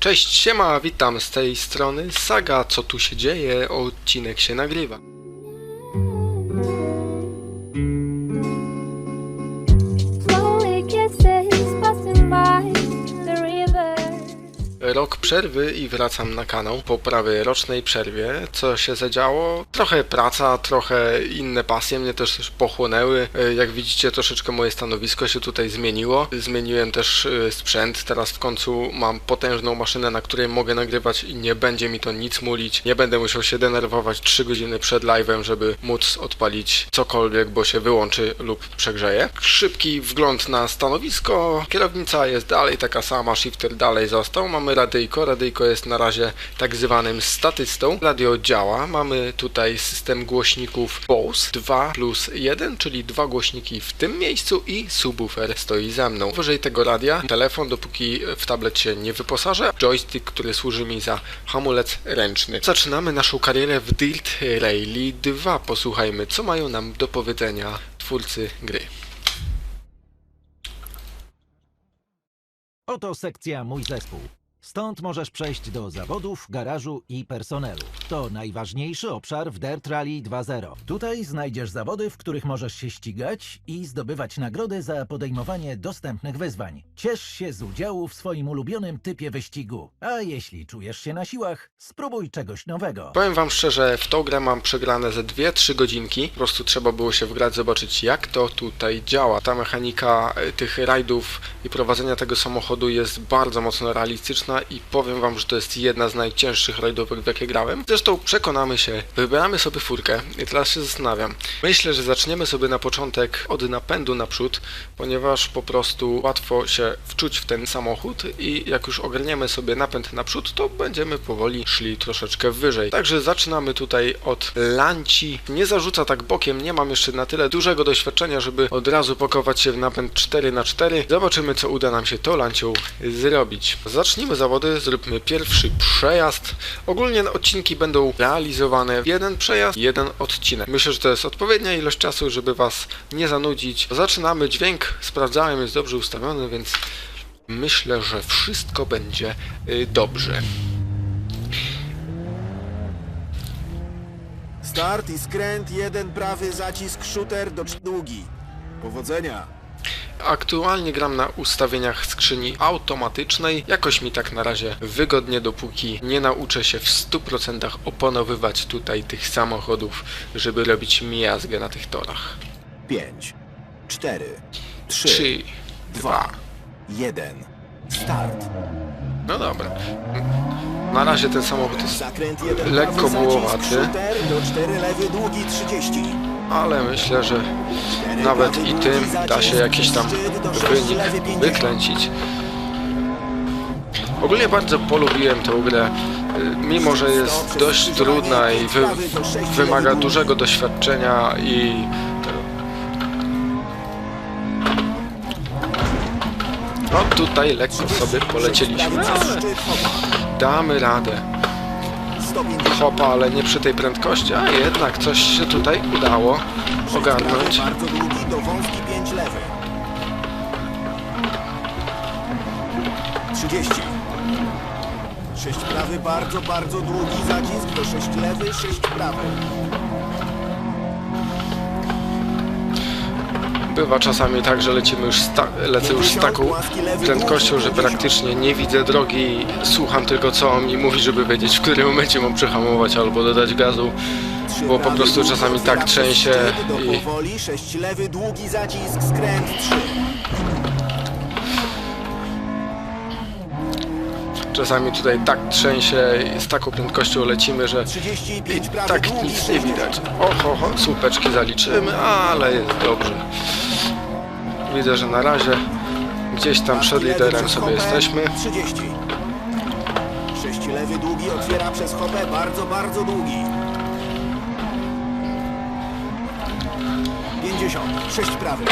Cześć, siema, witam z tej strony Saga, co tu się dzieje, odcinek się nagrywa. Rok przerwy i wracam na kanał po prawie rocznej przerwie. Co się zadziało? Trochę praca, trochę inne pasje mnie też, pochłonęły. E, Jak widzicie, troszeczkę moje stanowisko się tutaj zmieniło. Zmieniłem też e, sprzęt. Teraz w końcu mam potężną maszynę, na której mogę nagrywać i nie będzie mi to nic mulić. Nie będę musiał się denerwować 3 godziny przed live'em, żeby móc odpalić cokolwiek, bo się wyłączy lub przegrzeje. Szybki wgląd na stanowisko. Kierownica jest dalej taka sama, shifter dalej został. Mamy radyjko. Radyjko jest na razie tak zwanym statystą. Radio działa. Mamy tutaj system głośników Bose 2 plus 1, czyli dwa głośniki w tym miejscu i subwoofer stoi za mną. Powyżej tego radia telefon, dopóki w tablet się nie wyposażę. Joystick, który służy mi za hamulec ręczny. Zaczynamy naszą karierę w Dirt Rally 2. Posłuchajmy, co mają nam do powiedzenia twórcy gry. Oto sekcja Mój Zespół. Stąd możesz przejść do zawodów, garażu i personelu. To najważniejszy obszar w Dirt Rally 2.0. Tutaj znajdziesz zawody, w których możesz się ścigać i zdobywać nagrody za podejmowanie dostępnych wyzwań. Ciesz się z udziału w swoim ulubionym typie wyścigu. A jeśli czujesz się na siłach, spróbuj czegoś nowego. Powiem wam szczerze, w tą grę mam przegrane ze 2-3 godzinki. Po prostu trzeba było się wgrać, zobaczyć jak to tutaj działa. Ta mechanika e, tych rajdów i prowadzenia tego samochodu jest bardzo mocno realistyczna i powiem wam, że to jest jedna z najcięższych rajdówek w jakie grałem. Zresztą przekonamy się, wybieramy sobie furkę i teraz się zastanawiam. Myślę, że zaczniemy sobie na początek od napędu naprzód, ponieważ po prostu łatwo się wczuć w ten samochód i jak już ogarniemy sobie napęd naprzód, to będziemy powoli szli troszeczkę wyżej. Także zaczynamy tutaj od lanci. Nie zarzuca tak bokiem, nie mam jeszcze na tyle dużego doświadczenia, żeby od razu pakować się w napęd 4x4. Zobaczymy, co uda nam się tą lancią zrobić. Zacznijmy zawody, zróbmy pierwszy przejazd. Ogólnie odcinki będą realizowane jeden przejazd, jeden odcinek. Myślę, że to jest odpowiednia ilość czasu, żeby Was nie zanudzić. Zaczynamy, dźwięk sprawdzałem, jest dobrze ustawiony, więc myślę, że wszystko będzie y, dobrze. Start i skręt, jeden prawy zacisk, shooter do długi. Powodzenia! Aktualnie gram na ustawieniach skrzyni automatycznej. Jakoś mi tak na razie wygodnie, dopóki nie nauczę się w 100% oponowywać tutaj tych samochodów, żeby robić miazgę na tych torach. 5, 4, 3, 3, 2. 1. Start. No dobra. Na razie ten samochód jest lekko mułowaty, shooter do 4 lewy długi 30. ale myślę, że nawet i tym da się jakiś tam wynik wykręcić. Ogólnie bardzo polubiłem tę grę, mimo że jest dość trudna i wy, wymaga dużego doświadczenia i no tutaj lekko sobie polecieliśmy, ale damy radę. 150. Hopa, ale nie przy tej prędkości, a jednak coś się tutaj udało ogarnąć. Bardzo długi do wąski 5 lewy. 30. 6 prawy, bardzo, bardzo długi zacisk do 6 lewy, 6 prawy. Bywa czasami tak, że lecimy już lecę już z taką prędkością, że praktycznie nie widzę drogi, słucham tylko co on mi mówi, żeby wiedzieć w którym momencie mam przehamować albo dodać gazu, bo po prostu czasami tak trzęsie i powoli, 6 lewy, długi zacisk, skręt 3. czasami tutaj tak trzęsie i z taką prędkością lecimy, że 35 i prawy, tak nic nie 6 widać. Oho, ho, słupeczki zaliczymy, ale jest dobrze. Widzę, że na razie gdzieś tam przed liderem sobie jesteśmy. 30. 6 lewy długi otwiera przez hopę, bardzo, bardzo długi. 50. 6 prawy.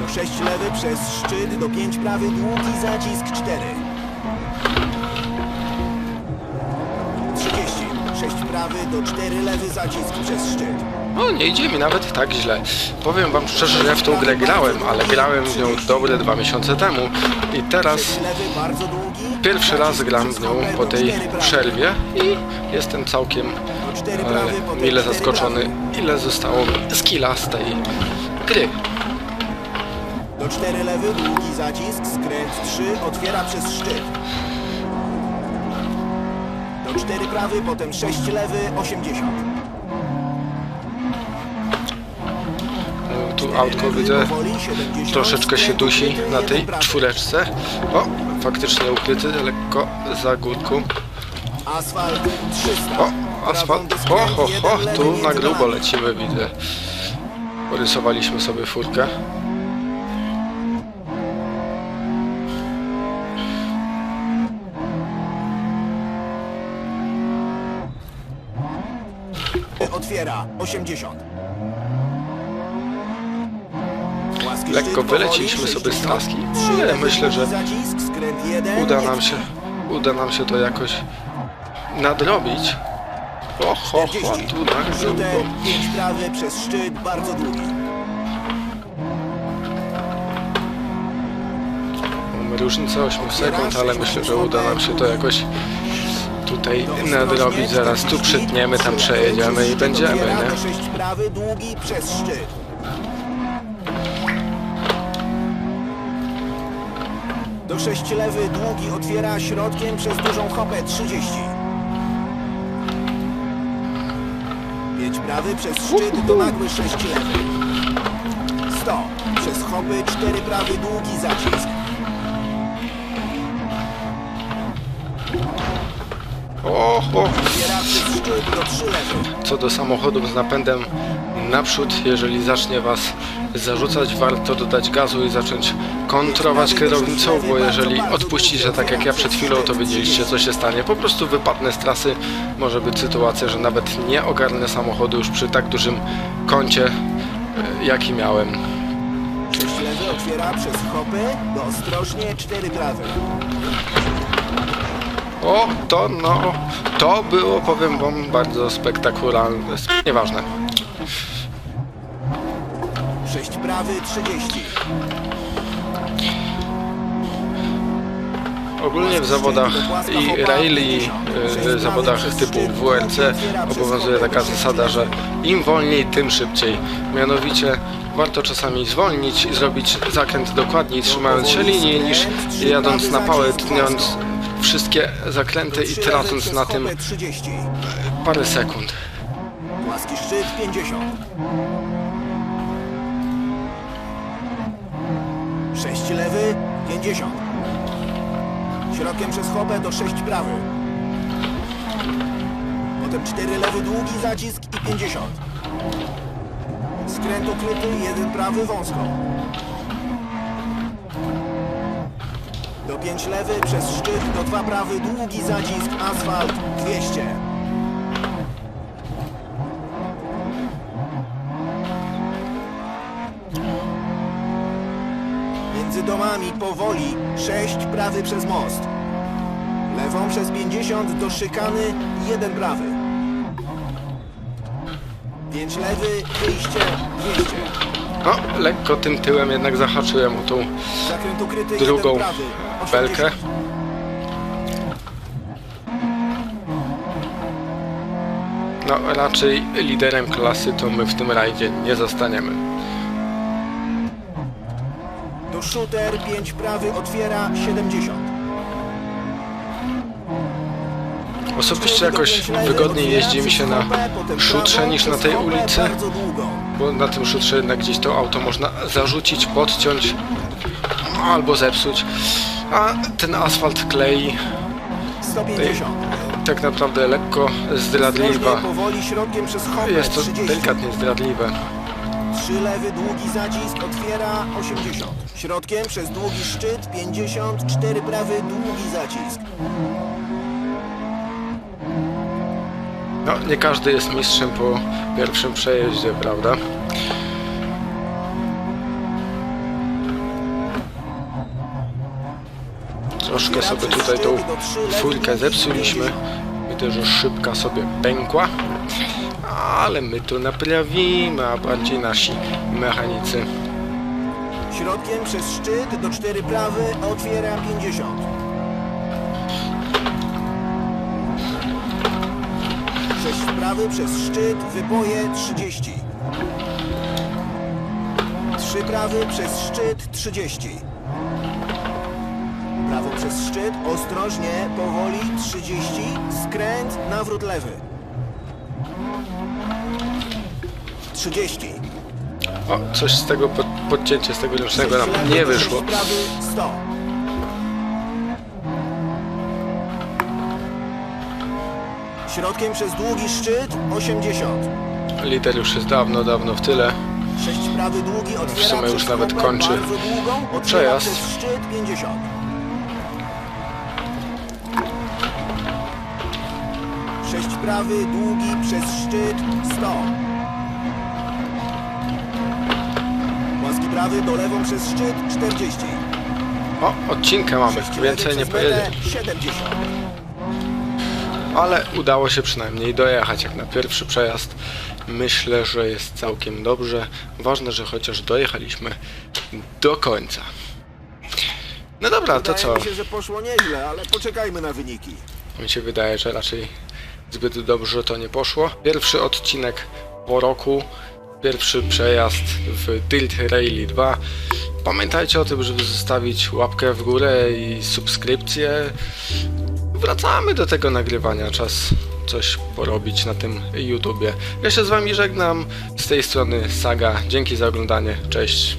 Do 6 lewy przez szczyt, do 5 prawy długi zacisk 4. 30. 6 prawy do 4 lewy zacisk przez szczyt. No, nie idzie mi nawet tak źle. Powiem wam szczerze, że ja w tą grę grałem, ale grałem w nią dobre dwa miesiące temu I teraz pierwszy raz gram w nią po tej przerwie i jestem całkiem e, mile zaskoczony, ile zostało mi skilla z tej gry. Do cztery lewy, długi zacisk, skręt 3, otwiera przez szczyt. Do cztery prawy, potem 6 lewy, 80. autko widzę troszeczkę się dusi na tej czwóreczce. O, faktycznie ukryty, lekko za górką. Asfalt 300. O, asfalt. O, ho, ho, tu na grubo lecimy, widzę. Porysowaliśmy sobie furkę. Otwiera 80. Płaski Lekko wyleciliśmy sobie z 60. traski, Trzy ale lewy, myślę, że długi zacisk, skręt 1, Uda nam się, uda nam się to jakoś nadrobić. O, ho, ho, 40. tu na grubo. Shooter, 5 prawy bardzo długi. Mamy różnicę 8 sekund, ale myślę, że uda nam się to jakoś tutaj nadrobić. Zaraz tu przytniemy, tam przejedziemy i będziemy, nie? 6 prawy, długi przez szczyt. 6 lewy, długi otwiera środkiem przez dużą hopę 30. 5 prawy przez szczyt do nagły 6 lewy. 100. Przez hopy 4 prawy, długi zacisk. O, ho. Otwiera przez szczyt do 3 lewy. Co do samochodów z napędem naprzód, jeżeli zacznie Was zarzucać, warto dodać gazu i zacząć kontrować kierownicą, bo jeżeli odpuścicie tak jak ja przed chwilą, to wiedzieliście co się stanie. Po prostu wypadnę z trasy, może być sytuacja, że nawet nie ogarnę samochodu już przy tak dużym kącie, e, jaki miałem. 6 lewy otwiera przez hopy do ostrożnie 4 prawy. O, to no, to było, powiem Wam, bardzo spektakularne. Nieważne. 6 prawy 30. Ogólnie w zawodach i rally, i e, zawodach typu WRC obowiązuje taka zasada, że im wolniej, tym szybciej. Mianowicie warto czasami zwolnić i zrobić zakręt dokładniej, trzymając się linii, niż jadąc na pałę, tniąc wszystkie zakręty i tracąc na tym 30. parę sekund. Płaski szczyt 50. 6 lewy 50. Środkiem przez hopę do 6 prawy. Potem 4 lewy długi zacisk i 50. Skręt ukryty, 1 prawy wąsko. Do 5 lewy przez szczyt, do 2 prawy długi zacisk, asfalt 200. Między domami powoli 6 prawy przez most. Lewą przez 50 do szykany 1 prawy. 5 lewy, wyjście 200. No, lekko tym tyłem jednak zahaczyłem o tą Zakręt ukryty drugą 1 prawy. 80. belkę. No, raczej liderem klasy to my w tym rajdzie nie zostaniemy. Shooter 5 prawy otwiera 70. Osobiście jakoś wygodniej jeździ mi się na szutrze niż na tej ulicy, bo na tym szutrze jednak gdzieś to auto można zarzucić, podciąć albo zepsuć, a ten asfalt klei 150. tak naprawdę lekko zdradliwa. Jest to 30. delikatnie zdradliwe. 3 lewy, długi zacisk, otwiera 80. Środkiem przez długi szczyt 50, 4 prawy, długi zacisk. No, nie każdy jest mistrzem po pierwszym przejeździe, prawda? Troszkę sobie tutaj tą furkę zepsuliśmy. Widzę, że szybka sobie pękła. Ale my to naprawimy, a bardziej nasi mechanicy. Środkiem przez szczyt do 4 prawy otwiera 50. 6 prawy przez szczyt wyboje 30. 3 prawy przez szczyt 30. Prawo przez szczyt, ostrożnie, powoli 30, skręt, nawrót lewy. 30. O, coś z tego pod, podcięcie z tego ręcznego nam nie wyszło. Prawy 100. Środkiem przez długi szczyt 80. Lider już jest dawno, dawno w tyle. 6 prawy długi otwiera sumie już nawet kończy przejazd. przez szczyt 50. Sześć prawy długi przez szczyt 100. prawy do lewą przez szczyt 40. O, odcinkę mamy, więcej nie pojedzie. 70. Ale udało się przynajmniej dojechać jak na pierwszy przejazd. Myślę, że jest całkiem dobrze. Ważne, że chociaż dojechaliśmy do końca. No dobra, to Wydaje co? mi się, że poszło nieźle, ale poczekajmy na wyniki. Mi się wydaje, że raczej zbyt dobrze to nie poszło. Pierwszy odcinek po roku, pierwszy przejazd w Dirt Rally 2. Pamiętajcie o tym, żeby zostawić łapkę w górę i subskrypcję. Wracamy do tego nagrywania, czas coś porobić na tym YouTubie. Ja się z wami żegnam, z tej strony Saga, dzięki za oglądanie, cześć.